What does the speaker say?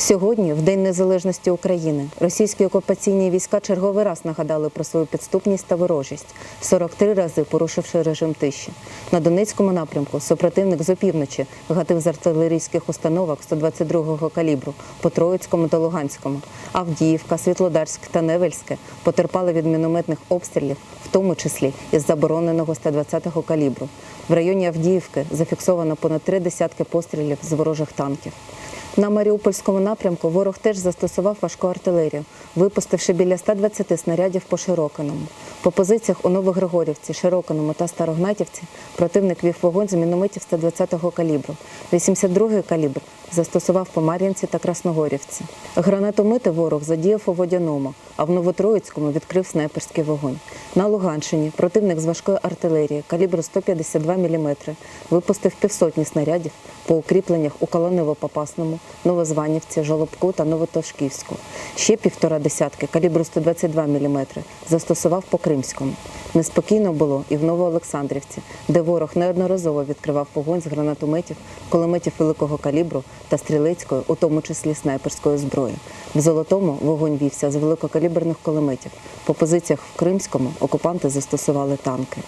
Сьогодні, в День Незалежності України, російські окупаційні війська черговий раз нагадали про свою підступність та ворожість, 43 рази порушивши режим тиші. На Донецькому напрямку супротивник з опівночі гатив з артилерійських установок 122-го калібру по Троїцькому та Луганському. Авдіївка, Світлодарськ та Невельське потерпали від мінометних обстрілів, в тому числі із забороненого 120-го калібру. В районі Авдіївки зафіксовано понад три десятки пострілів з ворожих танків. На Маріупольському напрямку ворог теж застосував важку артилерію, випустивши біля 120 снарядів по Широкиному. По позиціях у Новогригорівці, Широкиному та Старогнатівці противник вів вогонь з мінометів 120-го калібру. 82-й калібр застосував по Мар'їнці та Красногорівці. Гранатомети ворог задіяв у Водяному, а в Новотроїцькому відкрив снайперський вогонь. На Луганщині противник з важкої артилерії калібру 152 мм випустив півсотні снарядів по укріпленнях у Колонево-Попасному, Новозванівці, Жолобку та Новотошківську. Ще півтора десятки калібру 122 мм застосував по Кримському. Неспокійно було і в Новоолександрівці, де ворог неодноразово відкривав вогонь з гранатометів, кулеметів великого калібру та стрілецької, у тому числі снайперською зброєю. В Золотому вогонь вівся з великокаліберних кулеметів. По позиціях в Кримському окупанти застосували танки.